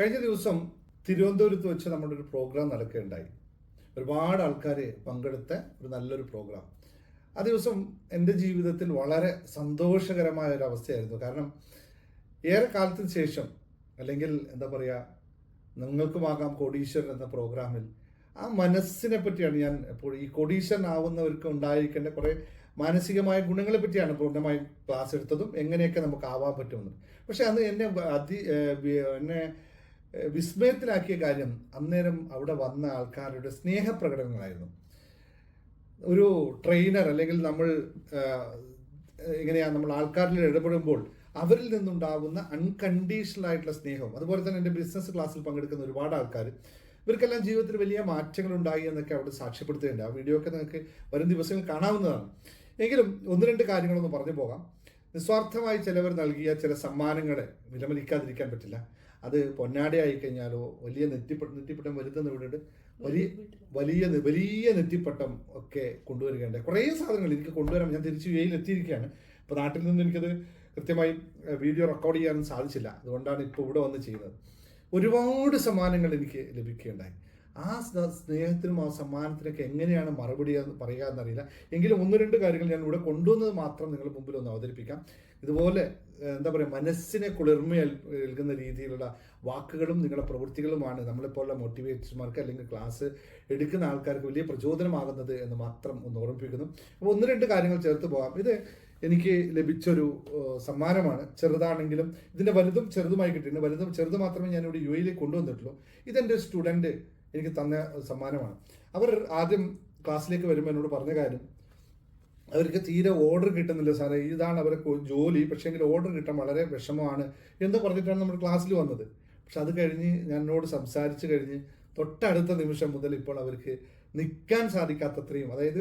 കഴിഞ്ഞ ദിവസം തിരുവനന്തപുരത്ത് വെച്ച് നമ്മുടെ ഒരു പ്രോഗ്രാം നടക്കുകയുണ്ടായി. ഒരുപാട് ആൾക്കാർ പങ്കെടുത്ത ഒരു നല്ലൊരു പ്രോഗ്രാം ആ ദിവസം എന്റെ ജീവിതത്തിൽ വളരെ സന്തോഷകരമായ ഒരു അവസ്ഥയായിരുന്നു. കാരണം ഏറെ കാലത്തിന് ശേഷം അല്ലെങ്കിൽ എന്താ പറയുക നിങ്ങൾക്കുമാകാം കോടീശ്വരൻ എന്ന പ്രോഗ്രാമിൽ ആ മനസ്സിനെ പറ്റിയാണ് ഞാൻ ഇപ്പോൾ ഈ കോടീശ്വരൻ ആവുന്നവർക്ക് ഉണ്ടായിരിക്കേണ്ട കുറേ മാനസികമായ ഗുണങ്ങളെ പറ്റിയാണ് പൂർണമായും ക്ലാസ് എടുത്തതും എങ്ങനെയൊക്കെ നമുക്ക് ആവാൻ പറ്റുമെന്ന്. പക്ഷെ അന്ന് എന്നെ അതി എന്നെ വിസ്മയത്തിലാക്കിയ കാര്യം അന്നേരം അവിടെ വന്ന ആൾക്കാരുടെ സ്നേഹപ്രകടനങ്ങളായിരുന്നു. ഒരു ട്രെയിനർ അല്ലെങ്കിൽ നമ്മൾ എങ്ങനെയാണ് നമ്മൾ ആൾക്കാരിൽ ഇടപെടുമ്പോൾ അവരിൽ നിന്നുണ്ടാകുന്ന അൺകണ്ടീഷണൽ ആയിട്ടുള്ള സ്നേഹം അതുപോലെ തന്നെ എന്റെ ബിസിനസ് ക്ലാസ്സിൽ പങ്കെടുക്കുന്ന ഒരുപാട് ആൾക്കാർ ഇവർക്കെല്ലാം ജീവിതത്തിൽ വലിയ മാറ്റങ്ങൾ ഉണ്ടായി എന്നൊക്കെ അവിടെ സാക്ഷ്യപ്പെടുത്തുന്നുണ്ട്. ആ വീഡിയോ ഒക്കെ നിങ്ങൾക്ക് വരും ദിവസങ്ങളിൽ കാണാവുന്നതാണ്. എങ്കിലും ഒന്ന് രണ്ട് കാര്യങ്ങളൊന്ന് പറഞ്ഞു പോകാം. നിസ്വാർത്ഥമായി ചിലവർ നൽകിയ ചില സമ്മാനങ്ങളെ വിലമതിക്കാതിരിക്കാൻ പറ്റില്ല. അത് പൊന്നാടയായി കഴിഞ്ഞാലോ വലിയ നെറ്റിപ്പട്ടം നെറ്റിപ്പട്ടം വരുത്തുന്ന വീടുണ്ട് വലിയ വലിയ വലിയ നെറ്റിപ്പട്ടം ഒക്കെ കൊണ്ടുവരികയുണ്ട്. കുറേ സാധനങ്ങൾ എനിക്ക് കൊണ്ടുവരാൻ ഞാൻ തിരിച്ച് യു എത്തിയിരിക്കുകയാണ്. ഇപ്പോൾ നാട്ടിൽ നിന്ന് എനിക്കത് കൃത്യമായി വീഡിയോ റെക്കോർഡ് ചെയ്യാനും സാധിച്ചില്ല. അതുകൊണ്ടാണ് ഇപ്പോൾ ഇവിടെ വന്ന് ചെയ്യുന്നത്. ഒരുപാട് സമ്മാനങ്ങൾ എനിക്ക് ലഭിക്കുകയുണ്ടായി. ആ സ്ന- സ്നേഹത്തിനും ആ സമ്മാനത്തിനൊക്കെ എങ്ങനെയാണ് മറുപടി പറയുക എന്നറിയില്ല. എങ്കിലും ഒന്ന് രണ്ട് കാര്യങ്ങൾ ഞാൻ ഇവിടെ കൊണ്ടുവന്നത് മാത്രം നിങ്ങൾ മുമ്പിൽ ഒന്ന് അവതരിപ്പിക്കാം. ഇതുപോലെ എന്താ പറയുക മനസ്സിനെ കുളിർമ ഏൽക്കുന്ന രീതിയിലുള്ള വാക്കുകളും നിങ്ങളുടെ പ്രവൃത്തികളുമാണ് നമ്മളെപ്പോലുള്ള മോട്ടിവേറ്റർമാർക്ക് അല്ലെങ്കിൽ ക്ലാസ് എടുക്കുന്ന ആൾക്കാർക്ക് വലിയ പ്രചോദനമാകുന്നത് എന്ന് മാത്രം ഒന്ന് ഓർമ്മിപ്പിക്കുന്നു. അപ്പോൾ ഒന്ന് രണ്ട് കാര്യങ്ങൾ ചേർത്ത് പോകാം. ഇത് എനിക്ക് ലഭിച്ചൊരു സമ്മാനമാണ്. ചെറുതാണെങ്കിലും ഇതിന്റെ വലുതും ചെറുതുമായി കിട്ടിയിട്ടുണ്ട്. വലുതും ചെറുത് മാത്രമേ ഞാൻ ഇവിടെ യു എയിലേക്ക് കൊണ്ടുവന്നിട്ടുള്ളൂ. ഇതെന്റെ സ്റ്റുഡന്റ് എനിക്ക് തന്ന സമ്മാനമാണ്. അവർ ആദ്യം ക്ലാസ്സിലേക്ക് വരുമ്പോൾ എന്നോട് പറഞ്ഞ കാര്യം അവർക്ക് തീരെ ഓർഡർ കിട്ടുന്നില്ല സാറേ. ഇതാണ് അവരെ ജോലി. പക്ഷേങ്കിൽ ഓർഡർ കിട്ടാൻ വളരെ വിഷമമാണ് എന്ന് പറഞ്ഞിട്ടാണ് നമ്മൾ ക്ലാസ്സിൽ വന്നത്. പക്ഷെ അത് കഴിഞ്ഞ് ഞാൻ എന്നോട് സംസാരിച്ച് കഴിഞ്ഞ് തൊട്ടടുത്ത നിമിഷം മുതൽ ഇപ്പോൾ അവർക്ക് നിൽക്കാൻ സാധിക്കാത്തത്രയും അതായത്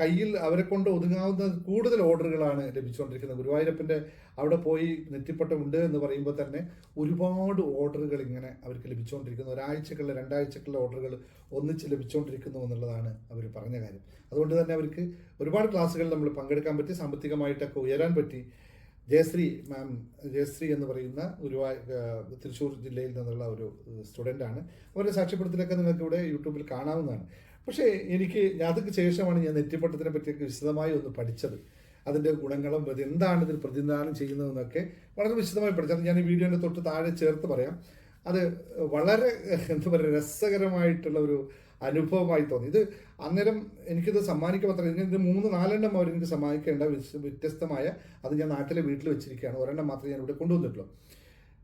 കയ്യിൽ അവരെ കൊണ്ട് ഒതുങ്ങാവുന്ന കൂടുതൽ ഓർഡറുകളാണ് ലഭിച്ചുകൊണ്ടിരിക്കുന്നത്. ഗുരുവായൂരപ്പന്റെ അവിടെ പോയി നെറ്റിപ്പട്ടമുണ്ട് എന്ന് പറയുമ്പോൾ തന്നെ ഒരുപാട് ഓർഡറുകൾ ഇങ്ങനെ അവർക്ക് ലഭിച്ചുകൊണ്ടിരിക്കുന്നു ഒരാഴ്ചക്കുള്ള രണ്ടാഴ്ചക്കുള്ള ഓർഡറുകൾ ഒന്നിച്ച് ലഭിച്ചുകൊണ്ടിരിക്കുന്നു എന്നുള്ളതാണ് അവർ പറഞ്ഞ കാര്യം. അതുകൊണ്ട് തന്നെ അവർക്ക് ഒരുപാട് ക്ലാസ്സുകൾ നമ്മൾ പങ്കെടുക്കാൻ പറ്റി സാമ്പത്തികമായിട്ടൊക്കെ ഉയരാൻ പറ്റി. ജയശ്രീ മാം ജയശ്രീ എന്ന് പറയുന്ന ഒരു തൃശ്ശൂർ ജില്ലയിൽ നിന്നുള്ള ഒരു സ്റ്റുഡന്റാണ് അവരുടെ സാക്ഷ്യപ്പെടുത്തലൊക്കെ നിങ്ങൾക്ക് ഇവിടെ യൂട്യൂബിൽ കാണാവുന്നതാണ്. പക്ഷേ എനിക്ക് അതിന് ശേഷമാണ് ഞാൻ നെറ്റിപ്പട്ടത്തിനെ പറ്റിയൊക്കെ വിശദമായി ഒന്ന് പഠിച്ചത്. അതിന്റെ ഗുണങ്ങളും അത് എന്താണ് ഇതിൽ പ്രതിനിധാനം ചെയ്യുന്നതെന്നൊക്കെ വളരെ വിശദമായി പഠിച്ചത് ഞാൻ ഈ വീഡിയോന്റെ തൊട്ട് താഴെ ചേർത്ത് പറയാം. അത് വളരെ എന്താ പറയുക രസകരമായിട്ടുള്ള ഒരു അനുഭവമായി തോന്നി. ഇത് അന്നേരം എനിക്കിത് സമ്മാനിക്കാൻ മാത്രമേ ഇതിന് മൂന്ന് നാലെണ്ണം അവർ എനിക്ക് സമ്മാനിക്കേണ്ട വ്യത്യ- വ്യത്യസ്തമായ അത് ഞാൻ നാട്ടിലെ വീട്ടിൽ വെച്ചിരിക്കുകയാണ്. ഒരെണ്ണം മാത്രമേ ഞാൻ ഇവിടെ കൊണ്ടുവന്നിട്ടുള്ളൂ.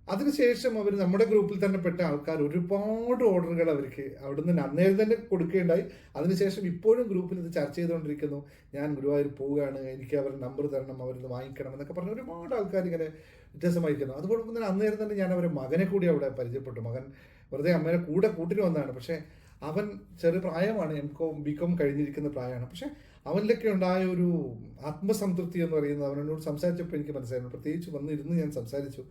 അതിനുശേഷം അവർ നമ്മുടെ ഗ്രൂപ്പിൽ തന്നെ പെട്ട ആൾക്കാർ ഒരുപാട് ഓർഡറുകൾ അവർക്ക് അവിടുന്ന് അന്നേരം തന്നെ കൊടുക്കുകയുണ്ടായി. അതിനുശേഷം ഇപ്പോഴും ഗ്രൂപ്പിൽ ഇത് ചർച്ച ചെയ്തുകൊണ്ടിരിക്കുന്നു. ഞാൻ ഗുരുവായൂർ പോവുകയാണ്. എനിക്ക് അവരുടെ നമ്പർ തരണം അവരിന്ന് വാങ്ങിക്കണം എന്നൊക്കെ പറഞ്ഞ് ഒരുപാട് ആൾക്കാർ ഇങ്ങനെ വ്യത്യാസമായിരിക്കുന്നു അതുകൊണ്ട് തന്നെ അന്നേരം തന്നെ ഞാൻ അവരെ മകനെ കൂടി അവിടെ പരിചയപ്പെട്ടു. മകൻ വെറുതെ അമ്മേനെ കൂടെ കൂട്ടിന് വന്നതാണ്. പക്ഷേ അവൻ ചെറിയ പ്രായമാണ്. എം കോം ബി കോം കഴിഞ്ഞിരിക്കുന്ന പ്രായമാണ്. പക്ഷേ അവനിലൊക്കെ ഉണ്ടായ ഒരു ആത്മസംതൃപ്തി എന്ന് പറയുന്നത് അവനോട് സംസാരിച്ചപ്പോൾ എനിക്ക് മനസ്സിലായിരുന്നു പ്രത്യേകിച്ച് വന്നിരുന്ന് ഞാൻ സംസാരിച്ചു.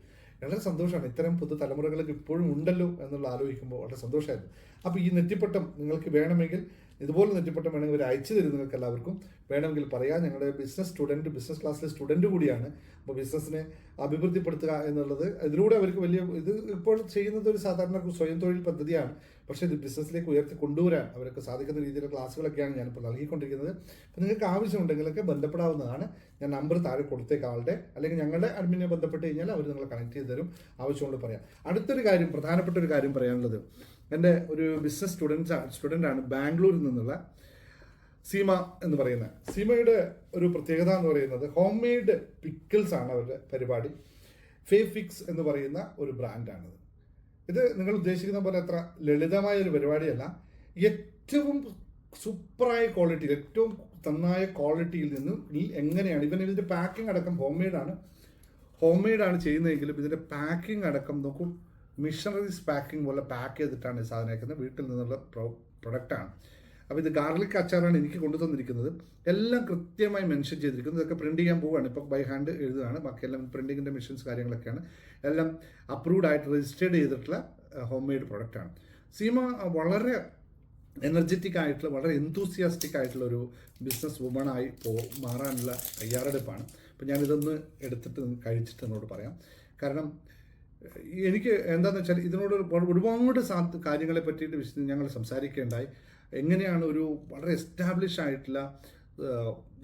വളരെ സന്തോഷമാണ്. ഇത്തരം പുതുതലമുറകളൊക്കെ ഇപ്പോഴും ഉണ്ടല്ലോ എന്നുള്ള ആലോചിക്കുമ്പോൾ വളരെ സന്തോഷമായിരുന്നു. അപ്പോൾ ഈ നെറ്റിപ്പട്ടം നിങ്ങൾക്ക് വേണമെങ്കിൽ ഇതുപോലെ നെറ്റിപ്പട്ടം വേണമെങ്കിൽ ഒരു അയച്ചു തരും നിങ്ങൾക്ക് എല്ലാവർക്കും. വേണമെങ്കിൽ പറയാം ഞങ്ങളുടെ ബിസിനസ് സ്റ്റുഡന്റ് ബിസിനസ് ക്ലാസ്സിലെ സ്റ്റുഡന്റ് കൂടിയാണ്. അപ്പോൾ ബിസിനസ്സിനെ അഭിവൃദ്ധിപ്പെടുത്തുക എന്നുള്ളത് ഇതിലൂടെ അവർക്ക് വലിയ ഇത് ഇപ്പോൾ ചെയ്യുന്നത് ഒരു സാധാരണ സ്വയം തൊഴിൽ പദ്ധതിയാണ്. പക്ഷേ ഇത് ബിസിനസ്സിലേക്ക് ഉയർത്തി കൊണ്ടുവരാൻ അവർക്ക് സാധിക്കുന്ന രീതിയിലുള്ള ക്ലാസ്സുകളൊക്കെയാണ് ഞാനിപ്പോൾ നൽകിക്കൊണ്ടിരിക്കുന്നത്. അപ്പോൾ നിങ്ങൾക്ക് ആവശ്യമുണ്ടെങ്കിലൊക്കെ ബന്ധപ്പെടാവുന്നതാണ്. ഞാൻ നമ്പർ താഴെ കൊടുത്തേക്ക് ആളുടെ. അല്ലെങ്കിൽ ഞങ്ങളുടെ അഡ്മിനെ ബന്ധപ്പെട്ട് കഴിഞ്ഞാൽ അവർ നിങ്ങളെ കണക്ട് ചെയ്ത് തരും. ആവശ്യമുള്ള പറയാം. അടുത്തൊരു കാര്യം പ്രധാനപ്പെട്ട ഒരു കാര്യം പറയാനുള്ളത്. എന്റെ ഒരു ബിസിനസ് സ്റ്റുഡൻസ് ആണ് ബാംഗ്ലൂരിൽ നിന്നുള്ള സീമ എന്ന് പറയുന്നത് സീമയുടെ ഒരു പ്രത്യേകത എന്ന് പറയുന്നത് ഹോം മെയ്ഡ് പിക്കിൾസ് ആണ് അവരുടെ പരിപാടി. ഫേഫിക്സ് എന്ന് പറയുന്ന ഒരു ബ്രാൻഡാണിത് ഇത് നിങ്ങൾ ഉദ്ദേശിക്കുന്ന പോലെ അത്ര ലളിതമായ ഒരു പരിപാടിയല്ല. ഏറ്റവും സൂപ്പറായ ക്വാളിറ്റി ഏറ്റവും നന്നായ ക്വാളിറ്റിയിൽ നിന്നും എങ്ങനെയാണ്? ഇവൻ ഇതിന്റെ പാക്കിംഗ് അടക്കം ഹോം മെയ്ഡാണ് ഹോം മെയ്ഡാണ് ചെയ്യുന്നതെങ്കിലും ഇതിന്റെ പാക്കിംഗ് അടക്കം നോക്കൂ. മിഷണറീസ് പാക്കിംഗ് പോലെ പാക്ക് ചെയ്തിട്ടാണ് ഈ സാധനം അയക്കുന്നത് വീട്ടിൽ നിന്നുള്ള പ്രോ പ്രൊഡക്റ്റാണ് അപ്പോൾ ഇത് ഗാർലിക് അച്ചാറാണ് എനിക്ക് കൊണ്ടു തന്നിരിക്കുന്നത്. എല്ലാം കൃത്യമായി മെൻഷൻ ചെയ്തിരിക്കുന്നത് ഇതൊക്കെ പ്രിന്റ് ചെയ്യാൻ പോവുകയാണ്. ഇപ്പോൾ ബൈ ഹാൻഡ് എഴുതുകയാണ്. ബാക്കിയെല്ലാം പ്രിന്റിങ്ങിന്റെ മെഷീൻസ് കാര്യങ്ങളൊക്കെയാണ്. എല്ലാം അപ്രൂവ്ഡ് ആയിട്ട് രജിസ്റ്റേർഡ് ചെയ്തിട്ടുള്ള ഹോം മെയ്ഡ് പ്രൊഡക്റ്റാണ് സീമ വളരെ എനർജറ്റിക് ആയിട്ടുള്ള വളരെ എന്തൂസിയാസ്റ്റിക് ആയിട്ടുള്ള ഒരു ബിസിനസ് വുമണായി പോ മാറാനുള്ള തയ്യാറെടുപ്പാണ്. അപ്പോൾ ഞാനിതൊന്ന് എടുത്തിട്ട് കഴിച്ചിട്ട് എന്നോട് പറയാം. കാരണം എനിക്ക് എന്താണെന്ന് വെച്ചാൽ ഇതിനോട് ഒരുപാട് സാ കാര്യങ്ങളെ പറ്റിയിട്ട് വിശദ ഞങ്ങൾ സംസാരിക്കേണ്ടായി. എങ്ങനെയാണ് ഒരു വളരെ എസ്റ്റാബ്ലിഷ് ആയിട്ടുള്ള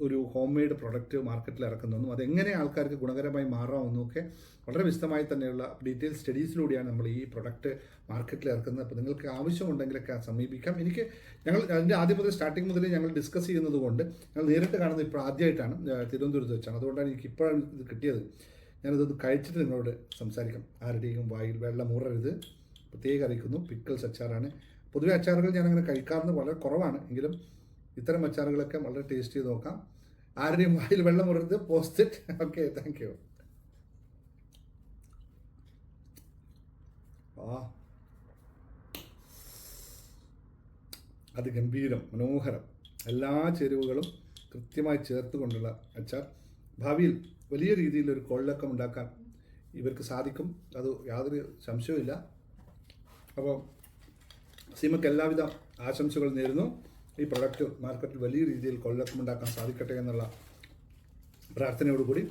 ഒരു ഹോം മെയ്ഡ് പ്രൊഡക്റ്റ് മാർക്കറ്റിൽ ഇറക്കുന്നതെന്നും അതെങ്ങനെ ആൾക്കാർക്ക് ഗുണകരമായി മാറാമെന്നും ഒക്കെ വളരെ വിശദമായി തന്നെയുള്ള ഡീറ്റെയിൽ സ്റ്റഡീസിലൂടെയാണ് നമ്മൾ ഈ പ്രൊഡക്റ്റ് മാർക്കറ്റിൽ ഇറക്കുന്നത്. അപ്പോൾ നിങ്ങൾക്ക് ആവശ്യമുണ്ടെങ്കിലൊക്കെ സമീപിക്കാം. എനിക്ക് ഞങ്ങൾ അതിന്റെ ആദ്യം മുതൽ സ്റ്റാർട്ടിങ് മുതൽ ഞങ്ങൾ ഡിസ്കസ് ചെയ്യുന്നത് കൊണ്ട് ഞങ്ങൾ നേരിട്ട് കാണുന്നത് ഇപ്പോൾ ആദ്യമായിട്ടാണ് തിരുവനന്തപുരത്ത് വെച്ചാണ്. അതുകൊണ്ടാണ് എനിക്ക് ഇപ്പോഴാണ് ഇത് കിട്ടിയത്. ഞാനിതൊന്ന് കഴിച്ചിട്ട് നിങ്ങളോട് സംസാരിക്കാം. ആരുടെയും വായിൽ വെള്ളം ഊറരുത്. പ്രത്യേകം അറിയിക്കുന്നു പിക്കിൾസ് അച്ചാറാണ്. പൊതുവെ അച്ചാറുകൾ ഞാൻ അങ്ങനെ കഴിക്കാറുണ്ട് വളരെ കുറവാണ്. എങ്കിലും ഇത്തരം അച്ചാറുകളൊക്കെ വളരെ ടേസ്റ്റ് ചെയ്ത് നോക്കാം. ആരുടെയും വായിൽ വെള്ളം ഊറരുത്. Post it. Okay thank you. ആ. അത് ഗംഭീരം മനോഹരം. എല്ലാ ചേരുവകളും കൃത്യമായി ചേർത്തുകൊണ്ടുള്ള അച്ചാർ. ഭാവിയിൽ വലിയ രീതിയിൽ ഒരു കൊള്ളക്കം ഉണ്ടാക്കാൻ ഇവർക്ക് സാധിക്കും. അത് യാതൊരു സംശയവുമില്ല. അപ്പോൾ സീമയ്ക്ക് എല്ലാവിധ ആശംസകൾ നേരുന്നു. ഈ പ്രൊഡക്റ്റ് മാർക്കറ്റിൽ വലിയ രീതിയിൽ കൊള്ളക്കം ഉണ്ടാക്കാൻ സാധിക്കട്ടെ എന്നുള്ള പ്രാർത്ഥനയോടുകൂടി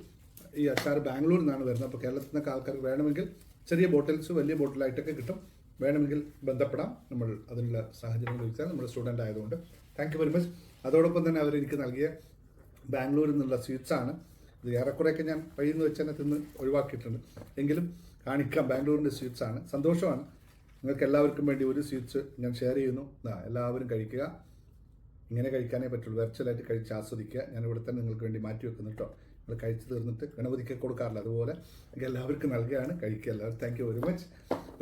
ഈ അച്ചാർ ബാംഗ്ലൂരിൽ നിന്നാണ് വരുന്നത്. അപ്പോൾ കേരളത്തിൽ നിന്നൊക്കെ ആൾക്കാർക്ക് വേണമെങ്കിൽ ചെറിയ ബോട്ടിൽസ് വലിയ ബോട്ടിലായിട്ടൊക്കെ കിട്ടും. വേണമെങ്കിൽ ബന്ധപ്പെടാം. നമ്മൾ അതിനുള്ള സാഹചര്യങ്ങൾ ഒരുക്കാൻ നമ്മൾ സ്റ്റുഡന്റ് ആയതുകൊണ്ട്. Thank you very much. അതോടൊപ്പം തന്നെ അവർ എനിക്ക് നൽകിയ ബാംഗ്ലൂരിൽ നിന്നുള്ള സ്വീറ്റ്സാണ്. ഇത് ഏറെക്കുറെയൊക്കെ ഞാൻ കയ്യിൽ നിന്ന് വെച്ച് തന്നെ തിന്ന് ഒഴിവാക്കിയിട്ടുണ്ട്. എങ്കിലും കാണിക്കാം ബാംഗ്ലൂരിന്റെ സ്വീറ്റ്സ് ആണ്. സന്തോഷമാണ്. നിങ്ങൾക്ക് എല്ലാവർക്കും വേണ്ടി ഒരു സ്വീറ്റ്സ് ഞാൻ ഷെയർ ചെയ്യുന്നു. എല്ലാവരും കഴിക്കുക. ഇങ്ങനെ കഴിക്കാനേ പറ്റുള്ളൂ. വെർച്വലായിട്ട് കഴിച്ച് ആസ്വദിക്കുക. ഞാൻ ഇവിടെ തന്നെ നിങ്ങൾക്ക് വേണ്ടി മാറ്റി വെക്കുന്നു കേട്ടോ. നിങ്ങൾ കഴിച്ച് തീർന്നിട്ട് ഗണപതിക്ക് കൊടുക്കാറില്ല. അതുപോലെ എല്ലാവർക്കും നൽകുകയാണ്. കഴിക്കുക എല്ലാവരും. താങ്ക് യു വെരി മച്ച്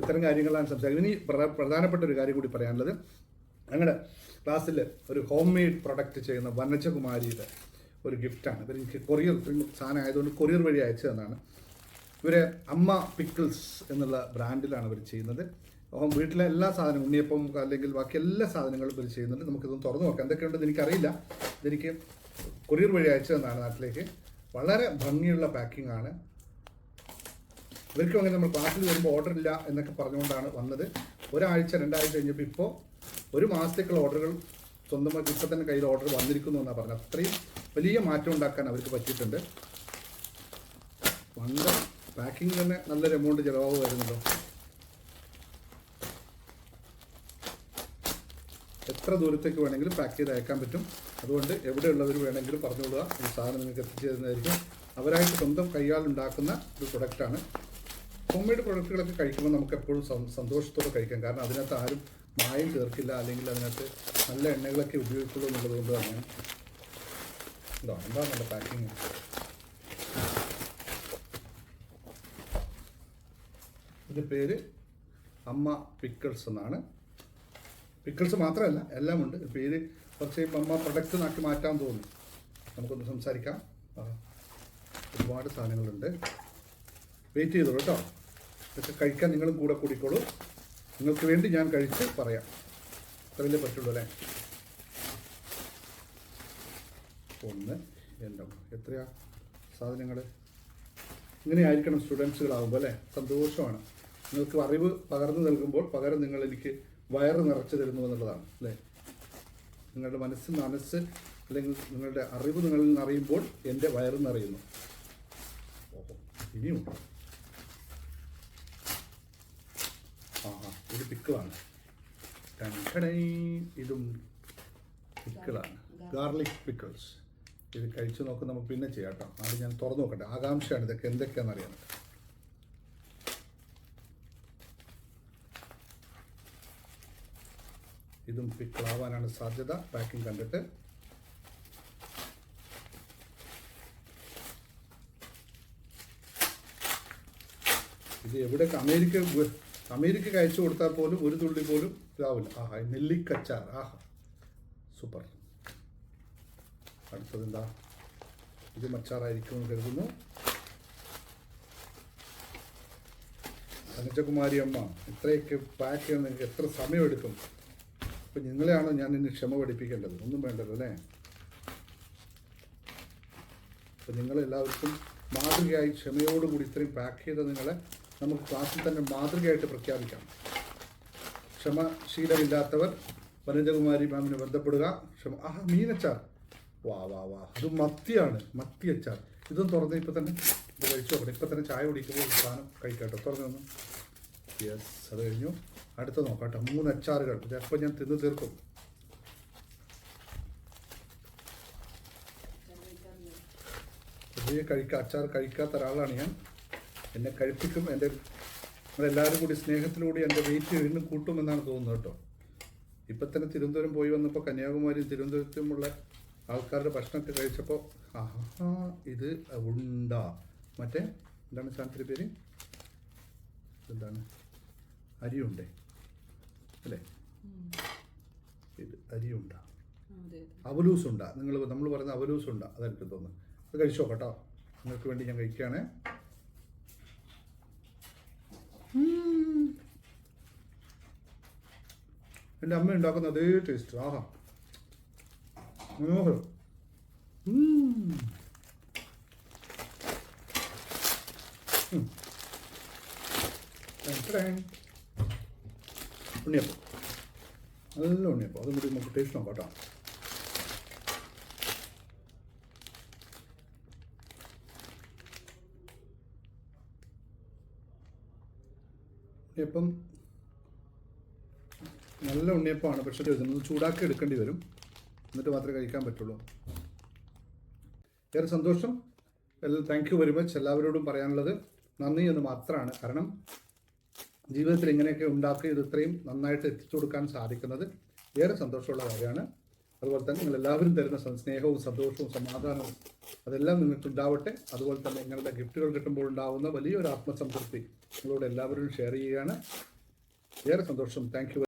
ഇത്തരം കാര്യങ്ങളാണ് സംസാരിക്കുന്നത്. ഇനി പ്രധാനപ്പെട്ട ഒരു കാര്യം കൂടി പറയാനുള്ളത്. ഞങ്ങളുടെ ക്ലാസ്സിൽ ഒരു ഹോം മെയ്ഡ് പ്രൊഡക്റ്റ് ചെയ്യുന്ന വനജകുമാരിയുടെ ഒരു ഗിഫ്റ്റാണ്. ഇവർ എനിക്ക് കൊറിയർ സാധനം ആയതുകൊണ്ട് കൊറിയർ വഴി അയച്ചു തന്നാണ് ഇവർ അമ്മ പിക്കിൾസ് എന്നുള്ള ബ്രാൻഡിലാണ് ഇവർ ചെയ്യുന്നത്. അപ്പം വീട്ടിലെ എല്ലാ സാധനവും ഉണ്ണിയപ്പം അല്ലെങ്കിൽ ബാക്കി എല്ലാ സാധനങ്ങളും ഇവർ ചെയ്യുന്നുണ്ട്. നമുക്കിതൊന്ന് തുറന്നു നോക്കാം. എന്തൊക്കെയുണ്ടെന്ന് എനിക്കറിയില്ല. ഇതെനിക്ക് കൊറിയർ വഴി അയച്ചു തന്നാണ് നാട്ടിലേക്ക്. വളരെ ഭംഗിയുള്ള പാക്കിംഗ് ആണ്. ഇവർക്കും അങ്ങനെ നമ്മൾ ക്ലാസ്സിൽ വരുമ്പോൾ ഓർഡർ ഇല്ല എന്നൊക്കെ പറഞ്ഞുകൊണ്ടാണ് വന്നത്. ഒരാഴ്ച രണ്ടാഴ്ച കഴിഞ്ഞപ്പോൾ ഇപ്പോൾ ഒരു മാസത്തേക്കുള്ള ഓർഡറുകൾ സ്വന്തമായിട്ട് ഇപ്പം തന്നെ കയ്യിൽ ഓർഡർ വന്നിരിക്കുന്നു എന്നാണ് പറഞ്ഞത്. അത്രയും വലിയ മാറ്റം ഉണ്ടാക്കാൻ അവർക്ക് പറ്റിയിട്ടുണ്ട്. പണ്ട് പാക്കിംഗ് തന്നെ നല്ലൊരു എമൗണ്ട് ചിലവാവ് വരുന്നുണ്ടോ എത്ര ദൂരത്തേക്ക് വേണമെങ്കിലും പാക്ക് ചെയ്ത് അയക്കാൻ പറ്റും. അതുകൊണ്ട് എവിടെയുള്ളവർ വേണമെങ്കിലും പറഞ്ഞുകൊള്ളുക. ഈ സാധനം നിങ്ങൾക്ക് എത്തിച്ചു തരുന്നതായിരിക്കും അവരായിട്ട് സ്വന്തം കൈയാൽ ഉണ്ടാക്കുന്ന ഒരു പ്രൊഡക്റ്റാണ് ഹോം മെയ്ഡ് പ്രൊഡക്റ്റുകളൊക്കെ കഴിക്കുമ്പോൾ നമുക്ക് എപ്പോഴും സന്തോഷത്തോടെ കഴിക്കാം. കാരണം അതിനകത്ത് ആരും മായം ചേർക്കില്ല. അല്ലെങ്കിൽ അതിനകത്ത് നല്ല എണ്ണകളൊക്കെ ഉപയോഗിക്കുള്ളൂ എന്നുള്ളത് കൊണ്ട് തന്നെ എന്താ എന്താ നല്ല പാക്കിങ് ഇത് പേര് അമ്മ പിക്കിൾസ് എന്നാണ്. പിക്കിൾസ് മാത്രമല്ല എല്ലാം ഉണ്ട്. പേര് കുറച്ച് ഇപ്പം അമ്മ പ്രൊഡക്റ്റ് നാക്കി മാറ്റാൻ തോന്നുന്നു നമുക്കൊന്ന് സംസാരിക്കാം. ഒരുപാട് സാധനങ്ങളുണ്ട്. വെയിറ്റ് ചെയ്തോളൂ കേട്ടോ. ഇതൊക്കെ കഴിക്കാൻ നിങ്ങളും കൂടെ കൂടിക്കോളൂ. നിങ്ങൾക്ക് വേണ്ടി ഞാൻ കഴിച്ച് പറയാം. അത്രയല്ലേ പറ്റുള്ളൂ അല്ലേ? ഒന്ന്. എല്ലാം എത്രയാ? സാധനങ്ങൾ ഇങ്ങനെയായിരിക്കണം സ്റ്റുഡൻസുകളാകുമ്പോൾ അല്ലേ? സന്തോഷമാണ്. നിങ്ങൾക്ക് അറിവ് പകർന്നു നൽകുമ്പോൾ പകരം നിങ്ങൾ എനിക്ക് വയറ് നിറച്ചു തരുന്നു എന്നുള്ളതാണ് അല്ലേ? നിങ്ങളുടെ മനസ്സ് മനസ്സ് അല്ലെങ്കിൽ നിങ്ങളുടെ അറിവ് നിങ്ങളിൽ നിന്ന് അറിയുമ്പോൾ എന്റെ വയറ് നിറയുന്നു. ഇനിയും ആ ആ ഇത് പിക്കിളാണ്. ഇതും പിക്കിളാണ്. Garlic pickles. ഇത് കഴിച്ചു നോക്കും നമുക്ക് പിന്നെ ചെയ്യാം കേട്ടോ. ആദ്യം ഞാൻ തുറന്നു നോക്കട്ടെ. ആകാംക്ഷയാണ് ഇതൊക്കെ. എന്തൊക്കെയാണെന്ന് അറിയാൻ ഇതും പിക്കിളാവാനാണ് സാധ്യത. പാക്കിംഗ് കണ്ടിട്ട്. ഇത് എവിടെ അമേരിക്ക അമേരിക്ക അയച്ചു കൊടുത്താൽ പോലും ഒരു തുള്ളി പോലും ഇതാവില്ല. ആഹാ നെല്ലിക്കച്ചാർ. ആഹാ സൂപ്പർ. അടുത്തത് എന്താ ഇത് മച്ചാറായിരിക്കുമെന്ന് കരുതുന്നു. അനജകുമാരി അമ്മ ഇത്രയൊക്കെ പാക്ക് ചെയ്യാൻ നിങ്ങൾക്ക് എത്ര സമയമെടുക്കും? അപ്പം നിങ്ങളെയാണോ ഞാൻ ഇനി ക്ഷമ പഠിപ്പിക്കേണ്ടത്? ഒന്നും വേണ്ടത് അല്ലേ? അപ്പം നിങ്ങളെല്ലാവർക്കും മാതൃകയായി ക്ഷമയോടുകൂടി ഇത്രയും പാക്ക് ചെയ്ത നിങ്ങളെ നമുക്ക് ക്ലാസ്സിൽ തന്നെ മാതൃകയായിട്ട് പ്രഖ്യാപിക്കാം. ക്ഷമശീലമില്ലാത്തവർ വനജകുമാരി മാമിനെ ബന്ധപ്പെടുക. ക്ഷമ ആഹ് മീനച്ചാർ വാ വാ വാ. ഇത് മത്തിയാണ്. മത്തി അച്ചാർ. ഇതും തുറന്ന് ഇപ്പം തന്നെ ഇത് കഴിച്ചു നോക്കണം. ഇപ്പം തന്നെ ചായ കുടിക്കുമ്പോൾ സാധനം കഴിക്കാട്ടോ. തുറന്നു വന്നു യെസ് അത് കഴിഞ്ഞു. അടുത്ത നോക്കാട്ടോ. മൂന്ന് അച്ചാറുകൾ. ചിലപ്പോൾ ഞാൻ തിന്ന് തീർക്കും. പൊതുവെ കഴിക്ക അച്ചാർ കഴിക്കാത്ത ഒരാളാണ് ഞാൻ. എന്നെ കഴിപ്പിക്കും എന്റെ നമ്മളെല്ലാവരും കൂടി സ്നേഹത്തിലൂടെ എന്റെ വെയിറ്റ് വീണ്ടും കൂട്ടുമെന്നാണ് തോന്നുന്നത് കേട്ടോ. ഇപ്പം തന്നെ തിരുവനന്തപുരം പോയി വന്നപ്പോൾ കന്യാകുമാരി തിരുവനന്തപുരത്തുമുള്ള ആൾക്കാരുടെ ഭക്ഷണമൊക്കെ കഴിച്ചപ്പോൾ ആഹാ ഇത് ഉണ്ട? മറ്റേ എന്താണ് സാധനത്തിന്റെ പേര്? എന്താണ് അരിയുണ്ടേ? അല്ലേ? ഇത് അരിയുണ്ട? അവലൂസ് ഉണ്ട നിങ്ങൾ നമ്മൾ പറയുന്ന അവലൂസ് ഉണ്ട അതെനിക്ക് തോന്നുന്നു അത് കഴിച്ചോ കേട്ടോ. നിങ്ങൾക്ക് വേണ്ടി ഞാൻ കഴിക്കുകയാണ്. എന്റെ അമ്മ ഉണ്ടാക്കുന്ന അതേ ടേസ്റ്റ് ആഹാ. മനോഹരം. ഉണ്ണിയപ്പം നല്ല ഉണ്ണിയപ്പം അതും കൂടി നമുക്ക് ടേസ്റ്റ് നോക്കാം കേട്ടോ ഉണ്ണിയപ്പം നല്ല ഉണ്ണിയപ്പമാണ് പക്ഷെ ചൂടാക്കി എടുക്കേണ്ടി വരും എന്നിട്ട് മാത്രമേ കഴിക്കാൻ പറ്റുള്ളൂ. ഏറെ സന്തോഷം. താങ്ക് യു വെരി മച്ച് എല്ലാവരോടും പറയാനുള്ളത്. നന്ദി എന്ന് മാത്രമാണ്. കാരണം ജീവിതത്തിൽ ഇങ്ങനെയൊക്കെ ഉണ്ടാക്കി ഇത് ഇത്രയും നന്നായിട്ട് എത്തിച്ചു കൊടുക്കാൻ സാധിക്കുന്നത് ഏറെ സന്തോഷമുള്ള കാര്യമാണ്. അതുപോലെ തന്നെ നിങ്ങൾ എല്ലാവരും തരുന്ന സ്നേഹവും സന്തോഷവും സമാധാനവും അതെല്ലാം നിങ്ങൾക്ക് ഉണ്ടാവട്ടെ. അതുപോലെ തന്നെ നിങ്ങളുടെ ഗിഫ്റ്റുകൾ കിട്ടുമ്പോൾ ഉണ്ടാകുന്ന വലിയൊരു ആത്മസംതൃപ്തി നിങ്ങളോട് എല്ലാവരും ഷെയർ ചെയ്യുകയാണ്. ഏറെ സന്തോഷം. താങ്ക്